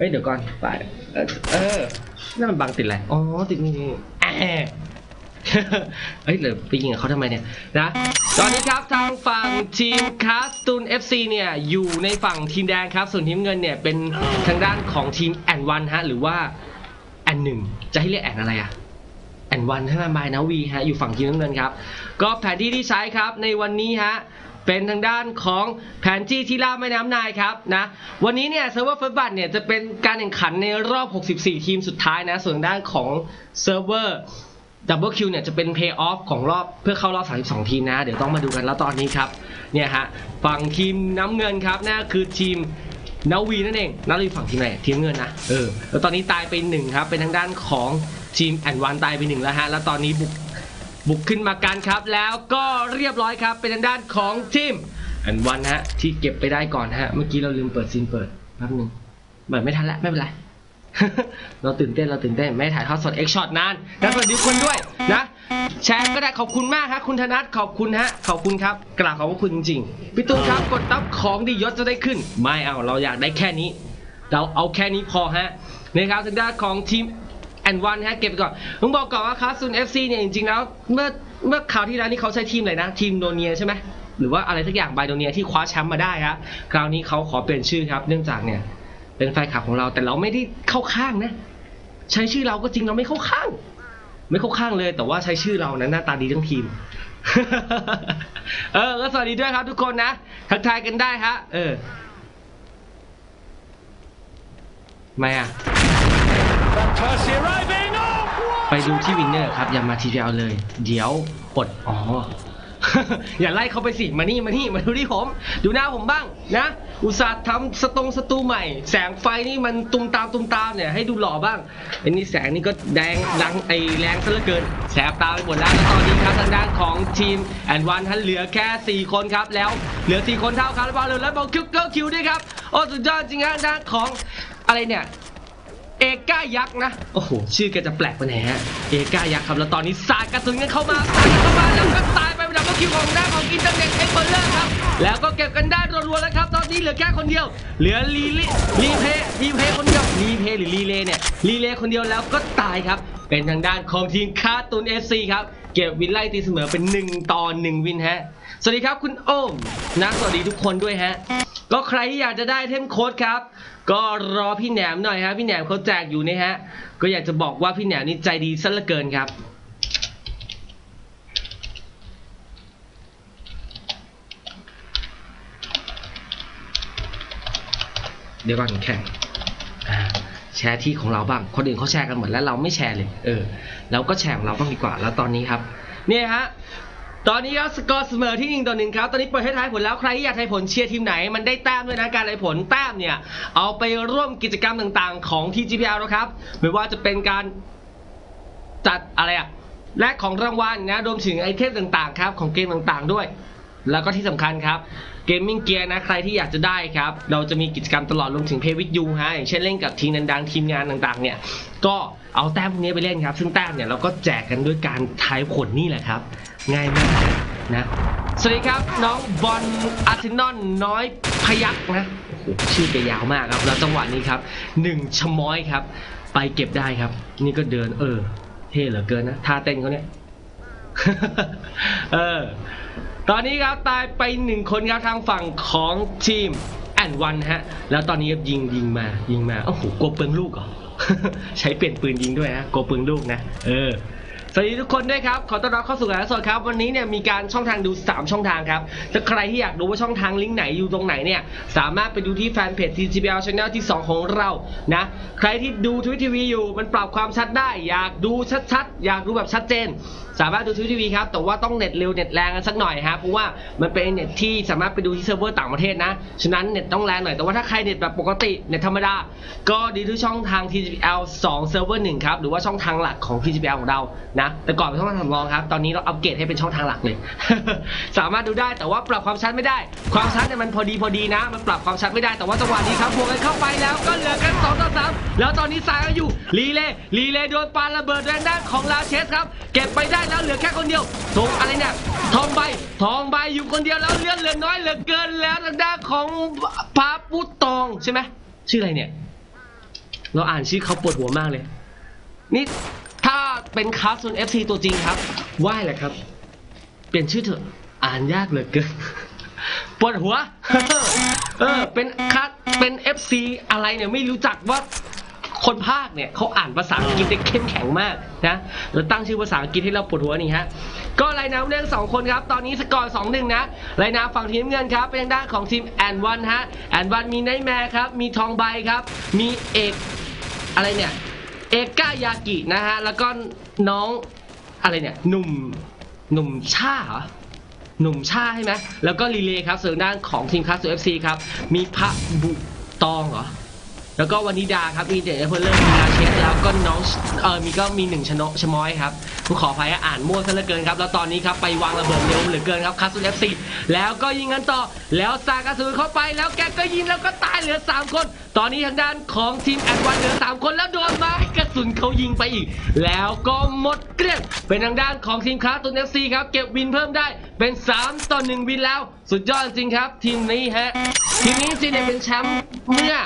เฮ้ยเดี๋ยวก่อนไปเออเออนั่นมันบังติดอะไรอ๋อติดนี่นี่แอเฮ้ยเหลือไปยิงกับเขาทำไมเนี่ยนะตอนนี้ครับทางฝั่งทีมคาสตูน FC เนี่ยอยู่ในฝั่งทีมแดงครับ ส่วนทีมเงินเนี่ยเป็นทางด้านของทีมแอนวันฮะหรือว่าแอนหนึ่งจะให้เรียกแอนอะไรอะแอนวันใช่ไหมบายนาวีฮะอยู่ฝั่งทีมน้ำเงินครับ ก็แผนที่ที่ใช้ครับในวันนี้ฮะ เป็นทางด้านของแผนที่ที่ล่าแม่น้ำนายครับนะวันนี้เนี่ยเซิร์ฟเวอร์เฟิร์สบัตเนี่ยจะเป็นการแข่งขันในรอบ 64 ทีมสุดท้ายนะ ส่วนด้านของเซิร์ฟเวอร์ดับเบิลคิวเนี่ยจะเป็นเพย์ออฟของรอบเพื่อเข้ารอบ 32 ทีมนะ เดี๋ยวต้องมาดูกันแล้วตอนนี้ครับเนี่ยฮะฝั่งทีมน้ำเงินครับนั่นคือทีมนาวีนั่นเองนาวีฝั่งทีมไหนทีมเงินนะเออแล้วตอนนี้ตายไปหนึ่งครับเป็นทางด้านของทีมแอนวันตายไปหนึ่งแล้วฮะแล้วตอนนี้บุก บุกขึ้นมากันครับ แล้วก็เรียบร้อยครับ เป็นทางด้านของทีมแอนวันฮะ ที่เก็บไปได้ก่อนฮะ เมื่อกี้เราลืมเปิดซีนเปิดแป๊บนึงเปิดไม่ทันละไม่เป็นไร เราตื่นเต้นเราตื่นเต้นไม่ถ่ายทอดสดเอ็กช็อตนานแล้วสวัสดีคนด้วยนะ แชร์ก็ได้ขอบคุณมากครับคุณธนัทขอบคุณฮะขอบคุณครับกราบขอบพระคุณจริงๆพี่ตูนครับกดตับของดียศจะได้ขึ้น ไม่เอาเราอยากได้แค่นี้ เราเอาแค่นี้พอฮะนะครับทางด้านของทีม แอนวันฮะเก็บไปก่อนผมบอกก่อนว่าคาซูนเอฟซีเนี่ยจริงๆแล้วเมื่อเมื่อคราวที่แล้วนี่เขาใช้ทีมอะไรนะ ทีมโดเนียใช่ไหมหรือว่าอะไรสักอย่างไบโดเนียที่คว้าแชมป์มาได้ฮะคราวนี้เขาขอเปลี่ยนชื่อครับเนื่องจากเนี่ยเป็นแฟนคลับของเราแต่เราไม่ได้เข้าข้างนะ ใช้ชื่อเราก็จริงเราไม่เข้าข้าง ไม่เข้าข้างเลย แต่ว่าใช้ชื่อเรานะหน้าตาดีทั้งทีมเออก็สวัสดีด้วยครับทุกคนนะทักทายกันได้ฮะเออไม่อะ ไปดูที่วินเนอร์ครับ อย่ามาทีเดียวเลย เดี๋ยวอดอ๋อ อย่าไล่เขาไปสิ มานี่ มานี่ มาดูที่ผม ดูหน้าผมบ้างนะ อุตส่าห์ทำสตรงสตูใหม่ แสงไฟนี่มันตุมตามตุมตามเนี่ย ให้ดูหล่อบ้างไอ้นี่แสงนี่ก็แดงดังไอแรงซะเหลือเกิน แสบตาไปหมดแล้วแล้วตอนนี้ครับทางด้านของทีมแอนวันท่านเหลือแค่ 4 คนครับ แล้วเหลือ 4 คนเท่ากันแล้วบอลเลยแล้วบอลคิวเกิลคิวด้วยครับ โอ้สุดยอดจริงฮะทางด้านของอะไรเนี่ย เอก้ายักษ์นะ โอ้โห ชื่อแกจะแปลกไปไหนฮะ เอก้ายักษ์ครับ แล้วตอนนี้สาดกระสุนกันเข้ามาสาดเข้ามาแล้วก็ตายไปเป็นดับเบิลคิวของหน้าของอินเตอร์เน็ตเอ็กเบอร์เลอร์ครับ แล้วก็เก็บกันได้รัวๆแล้วครับ ตอนนี้เหลือแค่คนเดียว เหลือลีลีรีเพย์รีเพย์คนเดียวรีเพย์หรือรีเลย์เนี่ย รีเลย์คนเดียวแล้วก็ตายครับ เป็นทางด้านของทีมคาร์ตูนเอฟซีครับ เก็บวินไล่ตีเสมอเป็น 1 ต่อ 1 วินฮะ สวัสดีครับคุณโอมนะสวัสดีทุกคนด้วยฮะ ก็ใครที่อยากจะได้เทมโค้ดครับ ก็รอพี่แหนมหน่อยฮะพี่แหนมเขาแจกอยู่นะฮะ ก็อยากจะบอกว่าพี่แหนมนี่ใจดีซะเหลือเกินครับเดี๋ยวก่อนแข่งแชร์ที่ของเราบ้าง คนอื่นเขาแชร์กันหมดแล้วเราไม่แชร์เลย เออ เราก็แชร์ของเราบ้างดีกว่า แล้วตอนนี้ครับ เนี่ยฮะ ตอนนี้ก็สกอร์เสมอที่หนึ่งต่อหนึ่งครับ ตอนนี้เปิดให้ทายผลแล้วใครที่อยากทายผลเชียร์ทีมไหน มันได้แต้มด้วยนะการทายผลแต้มเนี่ย เอาไปร่วมกิจกรรมต่างๆ ของที่ GPL นะครับ ไม่ว่าจะเป็นการจัดอะไรอะแลกของรางวัลนะรวมถึงไอเทมต่างๆครับของเกมต่างๆด้วย แล้วก็ที่สำคัญครับเกมมิ่งเกียร์นะใครที่อยากจะได้ครับ เราจะมีกิจกรรมตลอดรวมถึงเพย์วิดยูฮะอย่างเช่นเล่นกับทีมดังๆทีมงานต่างๆ เนี่ย ก็เอาแต้มพวกนี้ไปเล่นครับ ซึ่งแต้มเนี่ยเราก็แจกกันด้วยการทายผลนี่แหละครับ ง่ายมากนะสวัสดีครับน้องบอลอาร์เซนอลน้อยพยักนะโอ้โหชื่อแกยาวมากครับ แล้วจังหวะนี้ครับหนึ่งชม้อยครับ ไปเก็บได้ครับ นี่ก็เดิน เออ เท่เหลือเกินนะท่าเต้นเขาเนี่ยเออตอนนี้ครับตายไปหนึ่งคนครับทางฝั่งของทีมแอนวันฮะ แล้วตอนนี้ครับยิงยิงมายิงมาโอ้โหกลัวเปลืองลูกเหรอใช้เปลี่ยนปืนยิงด้วยฮะกลัวเปลืองลูกนะ เออ สวัสดีทุกคนด้วยครับ ขอต้อนรับเข้าสู่รายการสดครับ วันนี้เนี่ยมีการช่องทางดู 3 ช่องทางครับถ้าใครที่อยากดูว่าช่องทางลิงก์ไหนอยู่ตรงไหนเนี่ย สามารถไปดูที่แฟนเพจ TGBL Channel ที่ 2 ของเรานะ ใครที่ดูทวิตทีวีอยู่มันปรับความชัดได้ อยากดูชัดๆ อยากดูแบบชัดเจนสามารถดูทวิตทีวีครับ แต่ว่าต้องเน็ตเร็วเน็ตแรงกันสักหน่อยฮะเพราะว่ามันเป็นเน็ตที่สามารถไปดูที่เซิร์ฟเวอร์ต่างประเทศนะ ฉะนั้นเน็ตต้องแรงหน่อย แต่ว่าถ้าใครเน็ตแบบปกติเน็ตธรรมดา ก็ดีที่ช่องทาง TGL 2เซิร์ฟเวอร์1ครับ หรือว่าช่องทางหลักของ TGL ของเรานะ แต่ก่อนเป็นช่องทางสำรองครับ ตอนนี้เราอัปเกรดให้เป็นช่องทางหลักเลย สามารถดูได้ แต่ว่าปรับความชัดไม่ได้ ความชัดเนี่ยมันพอดีพอดีนะ มันปรับความชัดไม่ได้ แต่ว่าจังหวะนี้ครับบวกกันเข้าไปแล้วก็เหลือกัน2ต่อ3แล้วตอนนี้สายกันอยู่รีเลย์รีเลย์โดนปาระเบิดแรงด้านของลาเชสครับ เก็บไปได้แล้วเหลือแค่คนเดียวทงอะไรเนี่ยทองใบทองใบอยู่คนเดียวแล้วเลื่อนเหลือน้อยเหลือเกินแล้วทางด้านของพาปุตตองใช่ไหมชื่ออะไรเนี่ย เราอ่านชื่อเขาปวดหัวมากเลย นี่ถ้าเป็นคาร์สซูน FC ตัวจริงครับไหว้แหละครับ เปลี่ยนชื่อเถอะอ่านยากเหลือเกินปวดหัว เออเป็นคัดเป็น FC อะไรเนี่ยไม่รู้จักว่า คนภาคเนี่ยเขาอ่านภาษาอังกฤษได้เข้มแข็งมากนะแล้วตั้งชื่อภาษาอังกฤษให้เราปวดหัวนี่ฮะก็รายนามเรื่องสองคนครับ ตอนนี้สกอร์สองหนึ่งนะรายนามฝั่งทีมเงินครับเป็นทางด้านของทีมแอนวันฮะแอนวันมีไนท์แมร์ครับ มีทองใบครับ มีเอกอะไรเนี่ยเอกก้ายากินะฮะแล้วก็น้องอะไรเนี่ยหนุ่มหนุ่มชาเหรอหนุ่มชาใช่ไหมแล้วก็รีเลย์ครับส่วนด้านของทีมคัสซูเอฟซีครับมีพระบุตองเหรอ แล้วก็วานิดาครับมีเจเนเพลเลอร์มีนาเชสแล้วก็น้องเออมีก็มีหนึ่งชนกชมอยครับผมขออภัยอ่านมั่วซะเหลือเกินครับแล้วตอนนี้ครับไปวางระเบิดเร็วเหลือเกินครับคัสซูเอฟซีแล้วก็ยิงกันต่อแล้วซากระสุนเข้าไปแล้วแกก็ยิงแล้วก็ตายเหลือ 3 คน ตอนนี้ทางด้านของทีมแอดวันเหลือ 3 คนแล้วโดนไม้กระสุนเขายิงไปอีก แล้วก็หมดเกลี้ยงเป็นทางด้านของทีมคาตุนเอฟซีครับเก็บวินเพิ่มได้เป็น 3 ต่อ 1 วินแล้ว สุดยอดจริงครับ ทีมนี้ฮะทีมนี้จริงเนี่ยเป็นแชมป์เมื่อ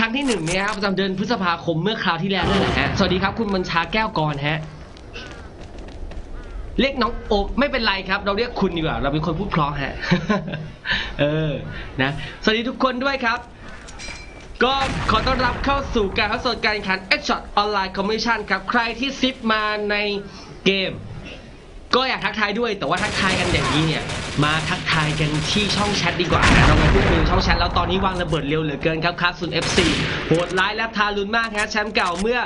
ครั้งที่หนึ่งเนี่ยครับประจำเดือนพฤษภาคมเมื่อคราวที่แล้วนั่นแหละฮะสวัสดีครับคุณบัญชาแก้วกรฮะเรียกน้องโอไม่เป็นไรครับ เราเรียกคุณดีกว่า เราเป็นคนพูดเพราะฮะเออนะสวัสดีทุกคนด้วยครับ ก็ขอต้อนรับเข้าสู่การทดสอบการแข่งขัน X Shot Online Competition ครับ ใครที่ซิปมาในเกม ก็อยากทักทายด้วยแต่ว่าทักทายกันอย่างนี้เนี่ย มาทักทายกันที่ช่องแชทดีกว่าเรามาพูดคุยในช่องแชทแล้วตอนนี้วางระเบิดเร็วเหลือเกินครับคาซุน FC โหดร้ายและทารุณมากฮะแชมป์เก่าเมื่อ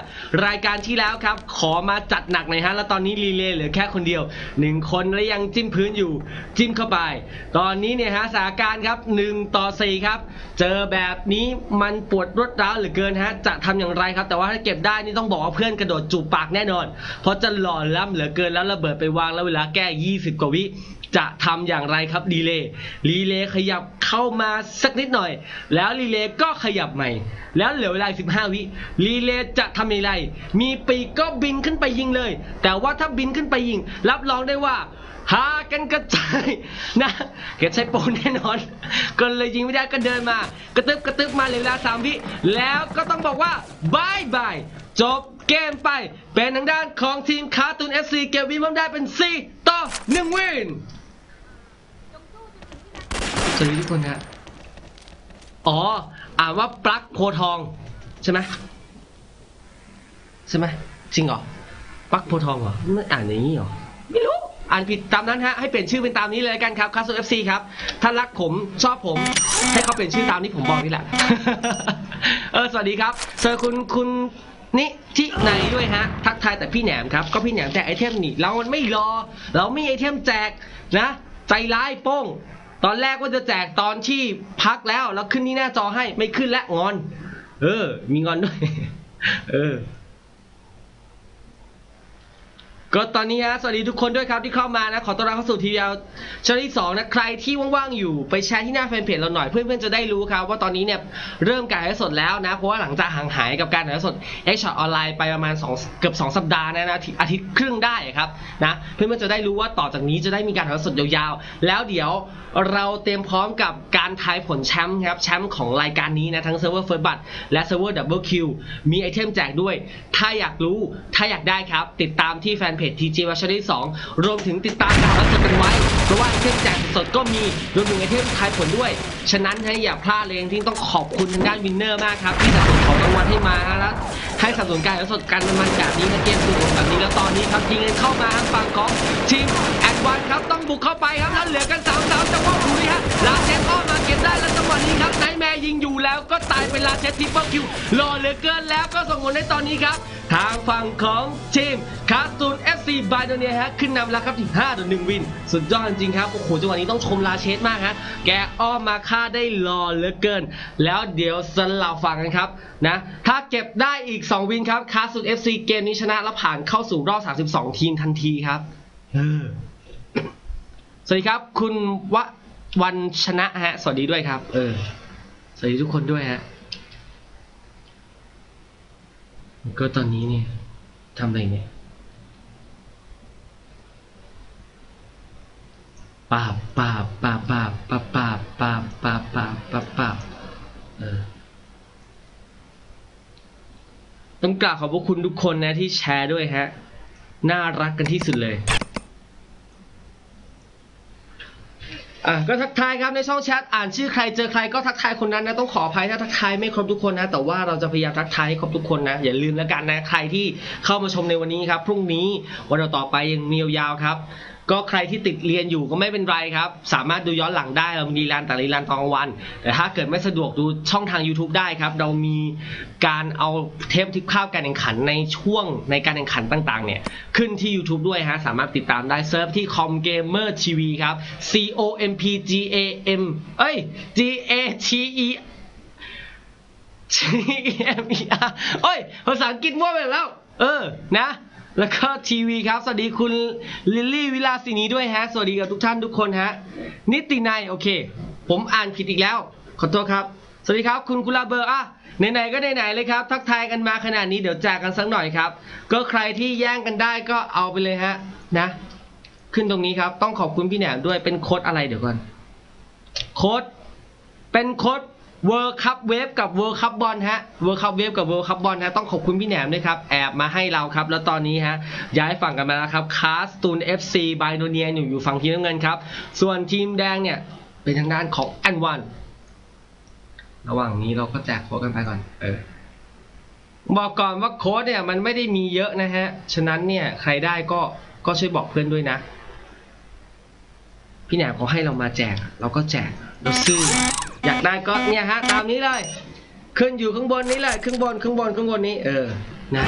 รายการที่แล้วครับ ขอมาจัดหนักหน่อยฮะแล้วตอนนี้รีเลย์เหลือแค่คนเดียวหนึ่งคนและยังจิ้มพื้นอยู่จิ้มเข้าไป ตอนนี้เนี่ยฮะสถานการณ์ครับ1ต่อ4ครับ เจอแบบนี้มันปวดรวดร้าวเหลือเกินฮะจะทำอย่างไรครับ แต่ว่าถ้าเก็บได้นี่ต้องบอกว่าเพื่อนกระโดดจูบปากแน่นอน เพราะจะหล่อล้ำเหลือเกินแล้วระเบิดไปวางแล้วเวลาแก้ 20 กว่าวิจะทำอย่างไรครับรีเลย์รีเลย์ขยับเข้ามาสักนิดหน่อย แล้วรีเลย์ก็ขยับใหม่ แล้วเหลือเวลา 15 วิรีเลย์จะทำอย่างไร มีปีกก็บินขึ้นไปยิงเลย แต่ว่าถ้าบินขึ้นไปยิง รับรองได้ว่าหากันกระจายนะแกใช้โปรแน่นอน ก็เลยยิงไม่ได้ก็เดินมา กระตึบกระตึบมาเหลือเวลาสามวิแล้วก็ต้องบอกว่าบายบาย จบเกมไป เป็นทางด้านของทีมคาร์ตูน FC เก็บวินเพิ่มได้เป็น 4 ต่อ 1 วินสวัสดีทุกคนฮะอ๋อ อ่านว่าปลั๊กโพทอง ใช่ไหมใช่ไหมจริงเหรอปลั๊กโพทองเหรอไม่อ่านอย่างนี้เหรอ ไม่รู้ อ่านผิดตามนั้นฮะ ให้เปลี่ยนชื่อเป็นตามนี้เลยกันครับคาสโซเอฟซีครับ ถ้ารักผมชอบผม ให้เขาเปลี่ยนชื่อตามที่ผมบอกนี่แหละ เออ สวัสดีครับเซอคุณคุณ นี่ที่ไหนด้วยฮะ ทักทายแต่พี่แหนมครับ ก็พี่แหนมแจกไอเทมนี่ เรามันไม่รอ เราไม่ไอเทมแจกนะ ใจร้ายโป้ง ตอนแรกว่าจะแจกตอนที่พักแล้ว แล้วขึ้นที่หน้าจอให้ไม่ขึ้นและงอน เออ มีงอนด้วย เออ ก็ตอนนี้ฮะสวัสดีทุกคนด้วยครับที่เข้ามานะ ขอต้อนรับเข้าสู่ทีวีช่องที่สองนะใครที่ว่างๆอยู่ไปแชร์ที่หน้าแฟนเพจเราหน่อยเพื่อนๆจะได้รู้ครับว่าตอนนี้เนี่ยเริ่มการถ่ายสดแล้วนะ เพราะว่าหลังจากห่างหายกับการถ่ายสดเอ็กช็อตออนไลน์ไปประมาณ2เกือบ2 สัปดาห์นะนะอาทิตย์ครึ่งได้ครับนะเพื่อนๆจะได้รู้ว่าต่อจากนี้จะได้มีการถ่ายสดยาวๆ แล้วเดี๋ยวเราเตรียมพร้อมกับการทายผลแชมป์ครับแชมป์ของรายการนี้นะทั้งเซิร์ฟเวอร์เฟิร์สบัตและเซิร์ฟเวอร์ดับเบิลคิวมีไอเทมแจกด้วย ถ้าอยากรู้ถ้าอยากได้ครับ ติดตามที่แฟนเพจ TG v a r s i o n ที่2รวมถึงติดตามการรับสดกันไว้ เพราะว่าเทมแจกสดก็มีรวมถึงไอเทมทายผลด้วย ฉะนั้นให้อย่าพลาดเลยที่ต้องขอบคุณทางด้านวินเนอร์มากครับที่สนับสนุนของรางวัลให้มาแล้วให้สนับสนุนการสดกันมันแบบนี้นะเกมสนุกแบบนี้แล้วตอนนี้ครับยิงกันเข้ามาทางฝั่งของทีมแอดวานครับต้องบุกเข้าไปครับแล้วเหลือกันสามสามจังหวะหุยฮะลาเชสอ้อมมา ได้แล้วจังหวะนี้ครับไนท์แมร์ยิงอยู่แล้วก็ตายเป็นลาเชสทิปเปิลคิวรอเหลือเกินแล้วก็ส่งผลในตอนนี้ครับ ทางฝั่งของทีมคาร์ตูน FC บายโดเนียฮะขึ้นนำแล้วครับถึง5ต่อ1วิน สุดยอดจริงๆครับ โอ้โห จังหวะนี้ต้องชมลาเชสมากฮะแกอ้อมมาฆ่าได้รอเหลือเกิน แล้วเดี๋ยวสลับฝั่งกันครับนะถ้าเก็บได้อีก 2 วินครับคาร์ตูน FC เกมนี้ชนะแล้วผ่านเข้าสู่รอบ 32 ทีมทันทีครับเออสวัสดีครับคุณวะ วันชนะฮะ สวัสดีด้วยครับ เออ สวัสดีทุกคนด้วยฮะ ก็ตอนนี้เนี่ยทำอะไรเนี่ยปาบปาบปาบปาบปาบปาบปาบปาบปาบปาบปาบเออต้องกราบขอบพระคุณทุกคนนะที่แชร์ด้วยฮะ น่ารักกันที่สุดเลย อะก็ทักทายครับในช่องแชทอ่านชื่อใครเจอใครก็ทักทายคนนั้นนะต้องขออภัยถ้าทักทายไม่ครบทุกคนนะ แต่ว่าเราจะพยายามทักทายให้ครบทุกคนนะอย่าลืมแล้วกันนะใครที่เข้ามาชมในวันนี้ครับพรุ่งนี้วันต่อไปยังมียาวๆครับ ก็ใครที่ติดเรียนอยู่ก็ไม่เป็นไรครับ สามารถดูย้อนหลังได้เรามีรีลันแต่รีลันตอนกลางวัน แต่ถ้าเกิดไม่สะดวกดูช่องทาง YouTube ได้ครับ เรามีการเอาเทปทิปข้าวการแข่งขันในช่วงในการแข่งขันต่างๆเนี่ยขึ้นที่ YouTube ด้วยฮะ สามารถติดตามได้เซิร์ฟที่ Com Gamer TV ครับ C O M P G A M เอ้ย G A T E G M E R โอ้ยภาษาอังกฤษมั่วไปแล้ว เออ นะ แล้วก็ทีวีครับ สวัสดีคุณลิลลี่วิลาสินีด้วยฮะ สวัสดีกับทุกท่านทุกคนฮะ นิตินายโอเค ผมอ่านผิดอีกแล้ว ขอโทษครับ สวัสดีครับ คุณกุลาเบอร์อะไหนๆก็ไหนๆเลยครับ ทักทายกันมาขนาดนี้เดี๋ยวแจกกันสักหน่อยครับ ก็ใครที่แย่งกันได้ก็เอาไปเลยฮะ นะ ขึ้นตรงนี้ครับ ต้องขอบคุณพี่แหนมด้วยเป็นโค้ดอะไรเดี๋ยวก่อน โค้ดเป็นโค้ด World Cup Wave กับ World Cup บอลฮะ World Cup Wave กับ World Cup บอลฮะต้องขอบคุณพี่แหนมด้วยครับ แอบมาให้เราครับ แล้วตอนนี้ฮะย้ายฝั่งกันมาแล้วครับคาสตูน FC บายโนเนียอยู่อยู่ฝั่งทีมน้ำเงินครับ ส่วนทีมแดงเนี่ย เป็นทางด้านของแอนวัน ระหว่างนี้เราก็แจกโค้ดกันไปก่อน เออ บอกก่อนว่าโค้ดเนี่ยมันไม่ได้มีเยอะนะฮะ ฉะนั้นเนี่ยใครได้ก็ก็ช่วยบอกเพื่อนด้วยนะ พี่แหนมเขาให้เรามาแจกเราก็แจก ราซื้ออยากได้ก็เนี่ยฮะตามนี้เลย ขึ้นอยู่ข้างบนนี้เลยข้างบนข้างบนข้างบนนี้ เออนะ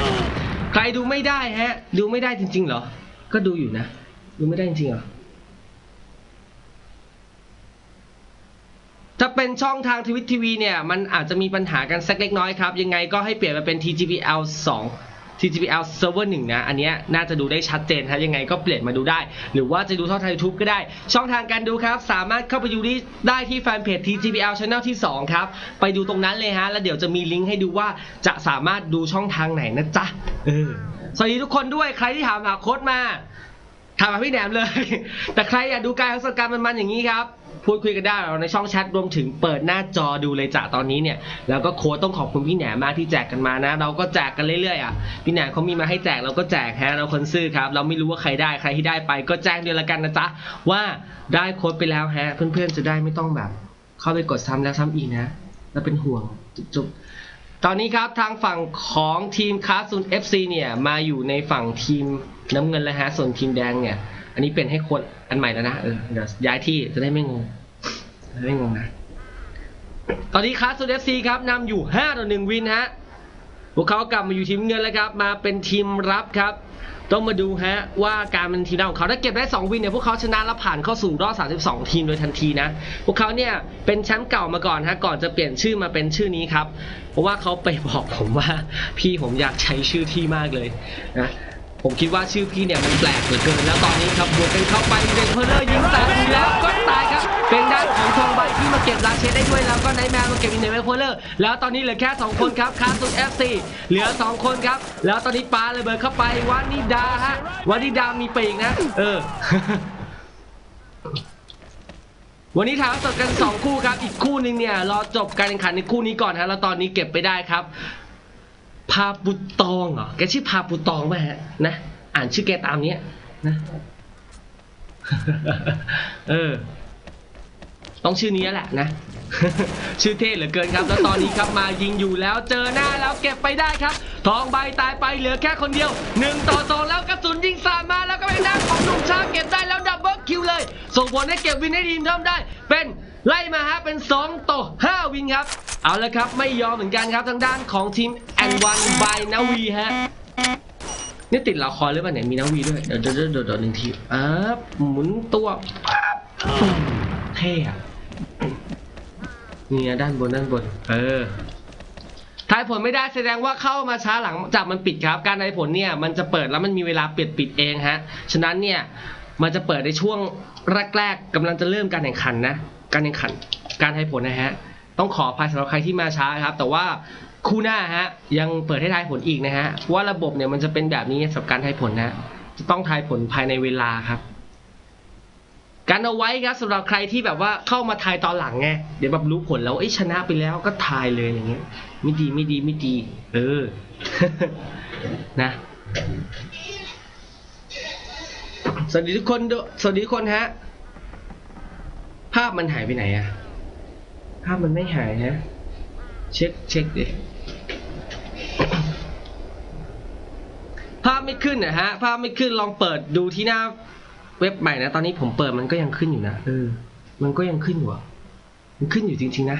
ใครดูไม่ได้ฮะ ดูไม่ได้จริง ๆ เหรอ ก็ดูอยู่นะ ดูไม่ได้จริงๆเหรอถ้าเป็นช่องทางทวิตทีวีเนี่ย มันอาจจะมีปัญหากันสักเล็กน้อยครับ ยังไงก็ให้เปลี่ยนมาเป็น TGPL 2 TGPL Server 1 นะ อันเนี้ยน่าจะดูได้ชัดเจนครับยังไงก็เปลี่ยนมาดูได้ หรือว่าจะดูทองทาง YouTube ก็ได้ ช่องทางการดูครับ สามารถเข้าไปดูได้ที่แฟนเพจ TGPL Channel ที่ 2 ครับ ไปดูตรงนั้นเลยฮะ แล้วเดี๋ยวจะมีลิงก์ให้ดูว่าจะสามารถดูช่องทางไหนนะจ๊ะเออสวัสดีทุกคนด้วยใครที่ถามหาโค้ดมา ถามมาพี่แหนมเลย แต่ใครอยากดูการทศการมันๆอย่างนี้ครับ พูดคุยกันได้เราในช่องแชทรวมถึงเปิดหน้าจอดูเลยจ้ะตอนนี้เนี่ย แล้วก็โค้ดต้องขอบคุณพี่แหนมมากที่แจกกันมานะ เราก็แจกกันเรื่อยๆอะพี่แหนมเขามีมาให้แจกเราก็แจกฮะเราคนซื่อครับ เราไม่รู้ว่าใครได้ใครที่ได้ไป ก็แจ้งเดียวละกันนะจ๊ะว่าได้โค้ดไปแล้วฮะ เพื่อนๆจะได้ไม่ต้องแบบ เข้าไปกดซ้ำแล้วซ้ำอีกนะ แล้วเป็นห่วงจุ๊บ ตอนนี้ครับทางฝั่งของทีมคาซูน FC เนี่ยมาอยู่ในฝั่งทีมน้ำเงินแล้วฮะส่วนทีมแดงเนี่ย อันนี้เป็นให้คนอันใหม่แล้วนะเออเดี๋ยวย้ายที่จะได้ไม่งงจะได้ไม่งงนะตอนนี้คาซูน FC ครับนำอยู่5ต่อ1วินฮะพวกเขากลับมาอยู่ทีมเงินแล้วครับ มาเป็นทีมรับครับ ต้องมาดูฮะว่าการเป็นทีมรับของเขาถ้าเก็บได้ 2 วินเนี่ยพวกเขาชนะแล้วผ่านเข้าสู่รอบ 32 ทีมโดยทันทีนะ พวกเขาเนี่ยเป็นแชมป์เก่ามาก่อนฮะก่อนจะเปลี่ยนชื่อมาเป็นชื่อนี้ครับ เพราะว่าเขาไปบอกผมว่าพี่ผมอยากใช้ชื่อที่มากเลยนะผมคิดว่าชื่อพี่เนี่ยมันแปลกเหลือเกิน แล้วตอนนี้ครับบวกกันเข้าไปเดนเพอร์เลอร์ยิงแตกแล้วก็ตายครับเป็นด้านของทองใบที่มาเก็บลาเชได้ด้วยแล้วก็ไนแมนมาเก็บอินเดนเพอร์เลอร์แล้วตอนนี้เหลือแค่ 2 คนครับคาสุด FC เหลือ 2 คนครับ แล้วตอนนี้ปาระเบิดเข้าไปวานิดาฮะวานิดามีปีกนะ เออ วันนี้ถายทอดสดกัน 2 คู่ครับ อีกคู่หนึงเนี่ยรอจบการแข่งขันในคู่นี้ก่อนฮะแล้วตอนนี้เก็บไปได้ครับ พาปุตองเหรอแกชื่อพาปุตองไหมฮะนะ อ่านชื่อแกตามเนี้ยนะเออ ต้องชื่อนี้แหละนะ ชื่อเท่เหลือเกินครับ แล้วตอนนี้ครับมายิงอยู่แล้วเจอหน้าแล้วเก็บไปได้ครับ ทองใบตายไปเหลือแค่คนเดียวหนึ่งต่อสองแล้วกระสุนยิงสาดมาแล้วก็เป็นหน้าของหนุ่มชาเก็บได้แล้วดับเบิลคิว ส่งผลให้เก็บวินให้ทีมเพิ่มได้ เป็นไล่มาฮะเป็น 2 ต่อ 5 วินครับ เอาละครับไม่ยอมเหมือนกันครับทางด้านของทีมแอนวันบายนาวีฮะนี่ติดละครหรือเปล่าเนี่ยมีนาวีด้วยเดี๋ยวเดี๋ยวเดี๋ยวเดี๋ยวหนึ่งทีอ่าหมุนตัวปั๊บปุ้มเท่อะนี่นะด้านบนด้านบน เออทายผลไม่ได้แสดงว่าเข้ามาช้าหลังจากมันปิดครับ การทายผลเนี่ยมันจะเปิดแล้วมันมีเวลาปิดปิดเองฮะ ฉะนั้นเนี่ย มันจะเปิดในช่วงแรกๆกำลังจะเริ่มการแข่งขันนะ การแข่งขัน การทายผลนะฮะ ต้องขออภัยสำหรับใครที่มาช้าครับ แต่ว่าคู่หน้าฮะยังเปิดให้ทายผลอีกนะฮะว่าระบบเนี่ยมันจะเป็นแบบนี้สำหรับการทายผลนะ จะต้องทายผลภายในเวลาครับการเอาไว้ครับสำหรับใครที่แบบว่าเข้ามาทายตอนหลังไงเดี๋ยวแบบรู้ผลแล้วเอ้ชนะไปแล้วก็ทายเลยอย่างเงี้ยไม่ดีไม่ดีไม่ดี เออนะ สวัสดีทุกคนด้วยสวัสดีทุกคนฮะ ภาพมันหายไปไหนอะภาพมันไม่หายฮะ เช็คเช็คดิภาพไม่ขึ้นนะฮะ ภาพไม่ขึ้นลองเปิดดูที่หน้าเว็บใหม่นะ ตอนนี้ผมเปิดมันก็ยังขึ้นอยู่นะ เออ มันก็ยังขึ้นอยู่มันขึ้นอยู่จริง ๆ นะ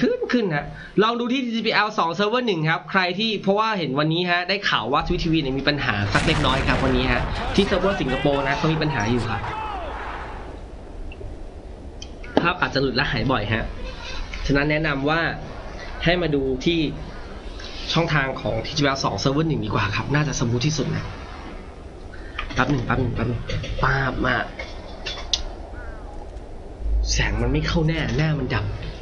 ขึ้นขึ้นนะลองดูที่ GPL 2 Server 1 ครับ ใครที่เพราะว่าเห็นวันนี้ฮะ ได้ข่าวว่า Twitch TV เนี่ยมีปัญหาสักเล็กน้อยครับวันนี้ฮะ ที่เซิร์ฟเวอร์สิงคโปร์นะเขามีปัญหาอยู่ครับภาพอาจจะหลุดและหายบ่อยฮะ ฉะนั้นแนะนำว่าให้มาดูที่ช่องทางของ TGL 2 Server 1 ดีกว่าครับ น่าจะสมูทที่สุดนะแป๊บหนึ่งแป๊บหนึ่งแป๊บหนึ่งป้าบมา แสงมันไม่เข้าแน่หน้ามันดำ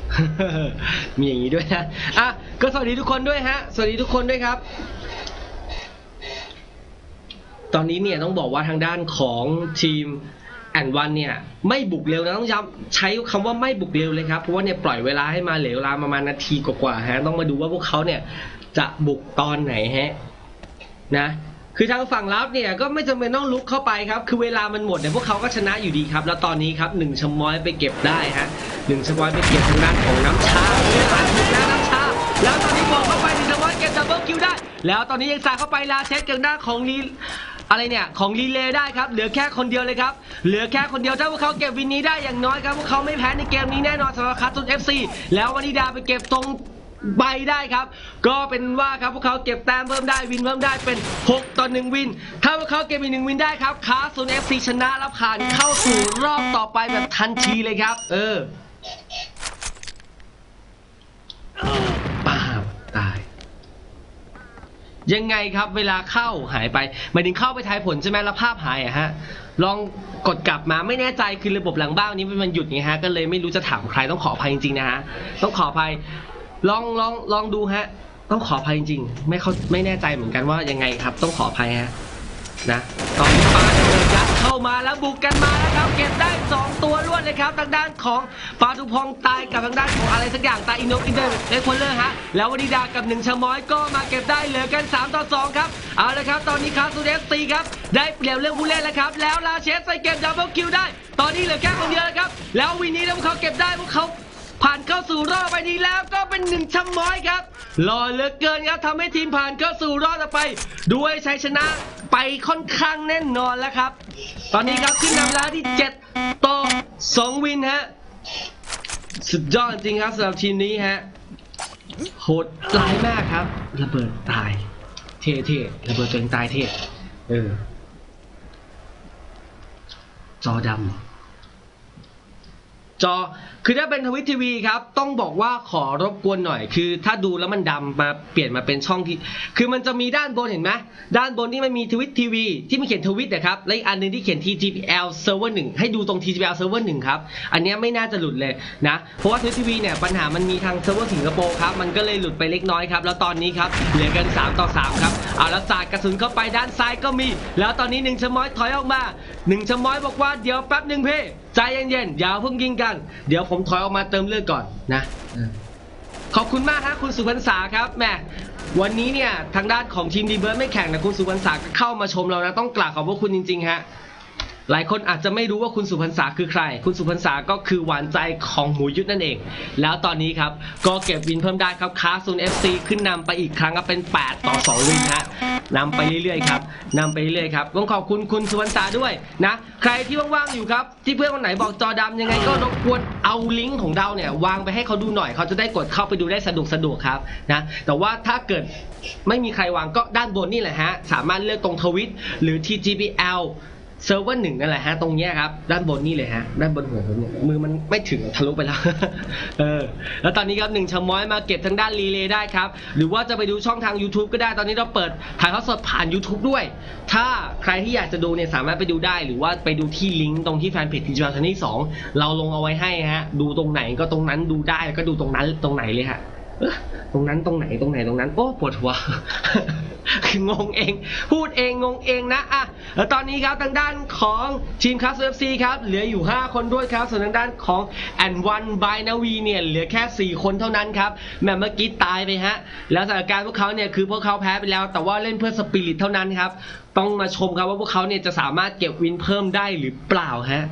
มีอย่างนี้ด้วยนะอะก็สวัสดีทุกคนด้วยฮะ สวัสดีทุกคนด้วยครับ ตอนนี้เนี่ยต้องบอกว่าทางด้านของทีมแอนวันเนี่ยไม่บุกเร็วนะต้องย้ำใช้คำว่าไม่บุกเร็วเลยครับ เพราะว่าเนี่ยปล่อยเวลาให้มาเหลวเวลาประมาณนาทีกว่าๆฮะต้องมาดูว่าพวกเขาเนี่ยจะบุกตอนไหนฮะนะ คือทางฝั่งรับเนี่ยก็ไม่จำเป็นต้องลุกเข้าไปครับ คือเวลามันหมดเนี่ยพวกเขาก็ชนะอยู่ดีครับ แล้วตอนนี้ครับหนึ่งชมอยไปเก็บได้ฮะหนึ่งชมอยไปเก็บทางด้านของน้ำชาเวลาถูกแล้วน้ำชา แล้วตอนนี้บอกเข้าไปหนึ่งชมอยเก็บดับเบิลคิวได้ แล้วตอนนี้ยังสาเข้าไปลาเช็คกับหน้านของลีอะไรเนี่ย ของรีเลย์ได้ครับ เหลือแค่คนเดียวเลยครับ เหลือแค่คนเดียวถ้าพวกเขาเก็บวินนี้ได้อย่างน้อยครับ พวกเขาไม่แพ้ในเกมนี้แน่นอนสำหรับคาร์ตูนเอฟซีแล้ววานิดาไปเก็บตรง ใบได้ครับ ก็เป็นว่าครับพวกเขาเก็บแต้มเพิ่มได้วินเพิ่มได้เป็น 6 ต่อ 1 วิน ถ้าพวกเขาเก็บอีกหนึ่งวินได้ครับคาซูนเอฟซีชนะแล้วผ่านเข้าสู่รอบต่อไปแบบทันทีเลยครับ เออป้าตาย ยังไงครับเวลาเข้าหายไปหมายถึงเข้าไปทายผลใช่ไหมแล้วภาพหายอะฮะ ลองกดกลับมาไม่แน่ใจคือระบบหลังบ้านวันนี้มันหยุดไงฮะ ก็เลยไม่รู้จะถามใครต้องขออภัยจริงๆนะฮะ ต้องขออภัย ลองลองลองดูฮะ ต้องขออภัยจริงๆ ไม่เข้าไม่แน่ใจเหมือนกันว่ายังไงครับ ต้องขออภัยฮะนะตอนนี้ปาเดินยัดเข้ามาแล้วบุกกันมาแล้วครับ เก็บได้ 2 ตัวรวดเลยครับทางด้านของปาทุพองตายกับทางด้านของอะไรสักอย่างตายอินโนอินเตอร์เลคอลเลอร์ฮะแล้ววนิดากับหนึ่งชะม้อยก็มาเก็บได้เหลือกัน 3 ต่อ 2 ครับ เอาละครับ ตอนนี้คาสูเดสตีครับ ได้เปรียบเรื่องผู้เล่นแล้วครับ แล้วลาเชสไปเก็บดับเบิลคิวได้ ตอนนี้เหลือแค่คนเดียวแล้วครับ แล้ววินนี้แล้วพวกเขาเก็บได้พวกเขา ผ่านเข้าสู่รอบไปนี้แล้วก็เป็นหนึ่งชะม้อยครับหล่อเหลือเกินครับทำให้ทีมผ่านเข้าสู่รอบต่อไป ด้วยชัยชนะไปค่อนข้างแน่นอนแล้วครับ ตอนนี้ครับขึ้นนำแล้วที่7ต่อ2วินฮะสุดยอดจริงครับสำหรับทีมนี้ฮะโหดร้ายมากครับ ระเบิดตาย เท่เท่ระเบิดตัวเองตายเท่เออจอดำ จอ คือถ้าเป็นทวิตทีวีครับ ต้องบอกว่าขอรบกวนหน่อย คือถ้าดูแล้วมันดำมาเปลี่ยนมาเป็นช่องที่ คือมันจะมีด้านบนเห็นไหมด้านบนที่มันมีทวิตทีวีที่มันเขียนทวิตนะครับ และอีกอันหนึงที่เขียน TGPL Server 1 ให้ดูตรง TGPL Server 1 ครับ อันนี้ไม่น่าจะหลุดเลยนะ เพราะว่าทวิตทีวีเนี่ยปัญหามันมีทางเซิร์ฟเวอร์สิงคโปร์ครับ มันก็เลยหลุดไปเล็กน้อยครับ แล้วตอนนี้ครับ เหลือกัน 3 ต่อ 3 ครับเอาแล้วสาดกระสุนเข้าไปด้านซ้ายก็มี แล้วตอนนี้หนึ่งชะม้อยถอยออกมาหนึ่งชะม้อยบอกว่าเดี๋ยวแป๊บหนึ่งเพ่ ใจเย็นๆอย่าเพิ่งยิงกัน เดี๋ยวผมถอยออกมาเติมเลือดก่อนนะขอบคุณมากครับคุณสุพรรษาครับแม่วันนี้เนี่ยทางด้านของทีมดีเบิร์ดไม่แข่งนะคุณสุพรรษาก็เข้ามาชมเรานะต้องกราบขอบพระคุณจริงๆฮะ หลายคนอาจจะไม่รู้ว่าคุณสุพรรษาคือใคร คุณสุพรรษาก็คือหวานใจของหมูยุทธนั่นเอง แล้วตอนนี้ครับ ก็เก็บวินเพิ่มได้ครับคาซูนเอฟซีขึ้นนำไปอีกครั้งครับเป็น 8 ต่อ 2 วินฮะนำไปเรื่อยๆครับนำไปเรื่อยๆครับต้องขอบคุณคุณสุพรรษาด้วยนะ ใครที่ว่างๆอยู่ครับ ที่เพื่อนคนไหนบอกจอดำยังไงก็รบกวนเอาลิงก์ของเราเนี่ยวางไปให้เขาดูหน่อยเขาจะได้กดเข้าไปดูได้สะดวกสะดวกครับนะแต่ว่าถ้าเกิดไม่มีใครวางก็ด้านบนนี่แหละฮะสามารถเลือกตรงทวิตหรือ TGBL เซิร์ฟเวอร์หนึ่งนั่นแหละฮะตรงเนี้ยครับด้านบนนี่เลยฮะด้านบนหัวผมเนี่ยมือมันไม่ถึงทะลุไปแล้วเออแล้วตอนนี้ครับหนึ่งชมอยมาเก็บทางด้านรีเลย์ได้ครับ หรือว่าจะไปดูช่องทาง YouTube ก็ได้ตอนนี้เราเปิดถ่ายทอดสดผ่าน YouTube ด้วย ถ้าใครที่อยากจะดูเนี่ยสามารถไปดูได้หรือว่าไปดูที่ลิงก์ตรงที่แฟนเพจทีจีทันที่สองเราลงเอาไว้ให้ฮะดูตรงไหนก็ตรงนั้นดูได้ก็ดูตรงนั้นตรงไหนเลยฮะ ตรงนั้นตรงไหนตรงไหนตรงนั้น โอ้ปวดหัวคงงเอง พูดเองงงเองนะอะแล้วตอนนี้ครับทางด้านของทีมคัสเอฟซีครับเหลืออยู่ 5 คนด้วยครับ ส่วนทางด้านของแอนวันบายนาวีเนี่ยเหลือแค่ 4 คนเท่านั้นครับแม่เมื่อกี้ตายไปฮะ แล้วสถานการณ์พวกเขาเนี่ยคือพวกเขาแพ้ไปแล้ว แต่ว่าเล่นเพื่อสปิริตเท่านั้นครับ ต้องมาชมครับว่าพวกเขาเนี่ยจะสามารถเก็บวินเพิ่มได้หรือเปล่าฮะ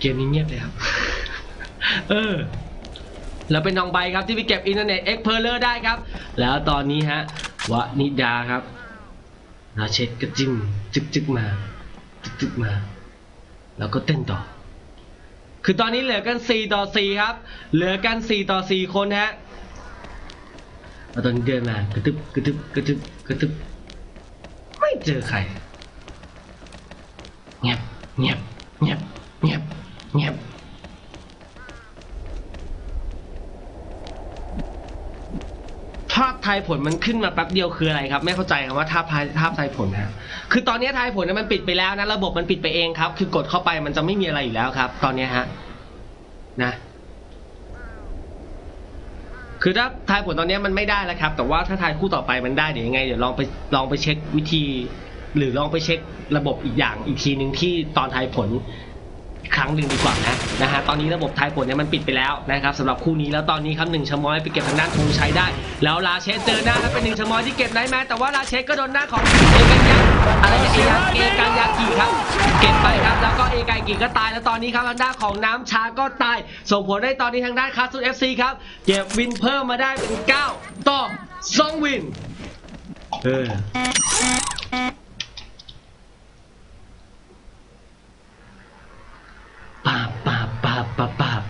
เกมนี้เงียบเลยครับ เออ แล้วเป็นน้องใบครับที่ไปเก็บอินเทอร์เน็ตเอ็กเพลเลอร์ได้ครับ แล้วตอนนี้ฮะวะนิดาครับนาเช็ดก็จิ้มจึกจึกมาจึกจึกมา แล้วก็เต้นต่อ คือตอนนี้เหลือกัน 4 ต่อ 4 ครับ เหลือกัน 4 ต่อ 4 คนฮะตอนนี้เดินมากระตึบกระตึบกระตึบกระตึบไม่เจอใครเงียบเงียบเงียบเงียบ เงียบภาพทายผลมันขึ้นมาแป๊บเดียวคืออะไรครับ ไม่เข้าใจคำว่าภาพทายภาพทายผลฮะคือตอนนี้ทายผลเนี่ยมันปิดไปแล้วนะระบบมันปิดไปเองครับ คือกดเข้าไปมันจะไม่มีอะไรอยู่แล้วครับ ตอนนี้ฮะนะคือถ้าทายผลตอนนี้มันไม่ได้แล้วครับ แต่ว่าถ้าทายคู่ต่อไปมันได้เดี๋ยวยังไงเดี๋ยวลองไปลองไปเช็ควิธี หรือลองไปเช็คระบบอีกอย่างอีกทีหนึ่งที่ตอนทายผล ครั้งหนึ่งดีกว่านะนะฮะตอนนี้ระบบทายผลเนี่ยมันปิดไปแล้วนะครับสำหรับคู่นี้แล้วตอนนี้ครับหนึ่งชมอยไปเก็บทางด้านธงชัยได้ แล้วลาเชสเจอหน้าแล้วเป็นหนึ่งชมอยที่เก็บไนท์แมนแต่ว่าลาเชสก็โดนหน้าของเอกันยาอะไรเอกันเอกันยากิครับ เก็บไปครับแล้วก็เอกันกิก็ตายแล้วตอนนี้ครับทางด้านของน้ำชาก็ตาย ส่งผลให้ตอนนี้ทางด้านคาสุเอฟซีครับเก็บวินเพิ่มมาได้เป็น9ต่อ2วินเออ ปาบปาบ ปับปาบ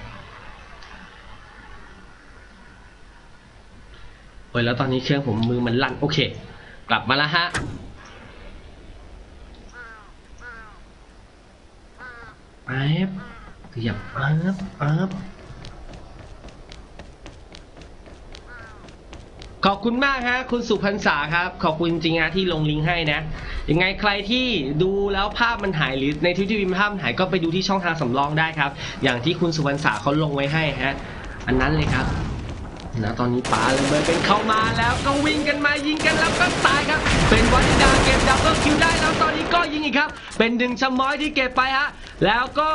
โอ้ยแล้วตอนนี้เครื่องผมมือมันลั่นโอเค กลับมาแล้วฮะป๊บขยับป๊บป๊บ ขอบคุณมากฮะคุณสุพรรษาครับ ขอบคุณจริงๆนะที่ลงลิงก์ให้นะยังไงใครที่ดูแล้วภาพมันหายหรือในทวิตทีวีภาพมันหายก็ไปดูที่ช่องทางสำรองได้ครับ อย่างที่คุณสุพรรษาเขาลงไว้ให้ฮะอันนั้นเลยครับแล้วตอนนี้ป๋าเลยเบิร์เป็นเข้ามาแล้วก็วิ่งกันมายิงกันแล้วก็ตายครับ เป็นวันิดาเก็บดับเบิลคิวได้แล้วตอนนี้ก็ยิงอีกครับ เป็นดึงชะม้อยที่เก็บไปฮะ แล้วก็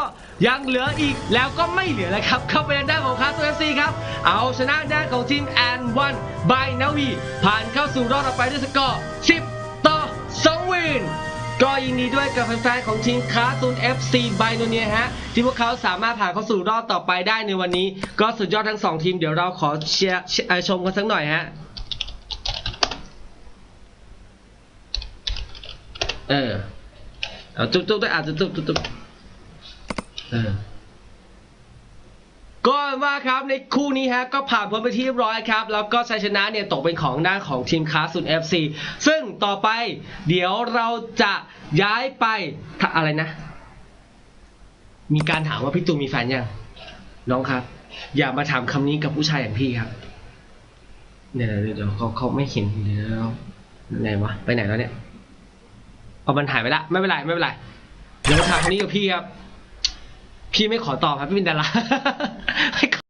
ยังเหลืออีกแล้วก็ไม่เหลือแล้วครับ เข้าไปในด้านของคาสเอฟซีครับ เอาชนะด้านของทีมแอนวันบายนาวี ผ่านเข้าสู่รอบต่อไปด้วยสกอร์10 ต่อ 2 วินก็ยินดีด้วยกับแฟนๆของทีมคาซูน FC ไบโนเนียฮะ ที่พวกเขาสามารถผ่านเข้าสู่รอบต่อไปได้ในวันนี้ ก็สุดยอดทั้งสองทีมเดี๋ยวเราขอเชียร์ชมกันสักหน่อยฮะ เออเอาจุ๊บจุ๊บด้วยอาจจะจุ๊บจุ๊บจุ๊บเออ ก็ว่าครับในคู่นี้ฮะก็ผ่านพ้นไปที่เรียบร้อยครับ แล้วก็ชัยชนะเนี่ยตกเป็นของด้านของทีมคาสุน FC ซึ่งต่อไปเดี๋ยวเราจะย้ายไปถ้าอะไรนะ มีการถามว่าพี่ตูนมีแฟนยังน้องครับ อย่ามาถามคำนี้กับผู้ชายอย่างพี่ครับเดี๋ยวเดี๋ยวเดี๋ยวเขาเขาไม่เห็นเดี๋ยวไหนวะไปไหนแล้วเนี่ยเอามันหายไปละไม่เป็นไรไม่เป็นไรเดี๋ยวมาถามคำนี้กับพี่ครับ พี่ไม่ขอตอบครับพี่เป็นดาราให้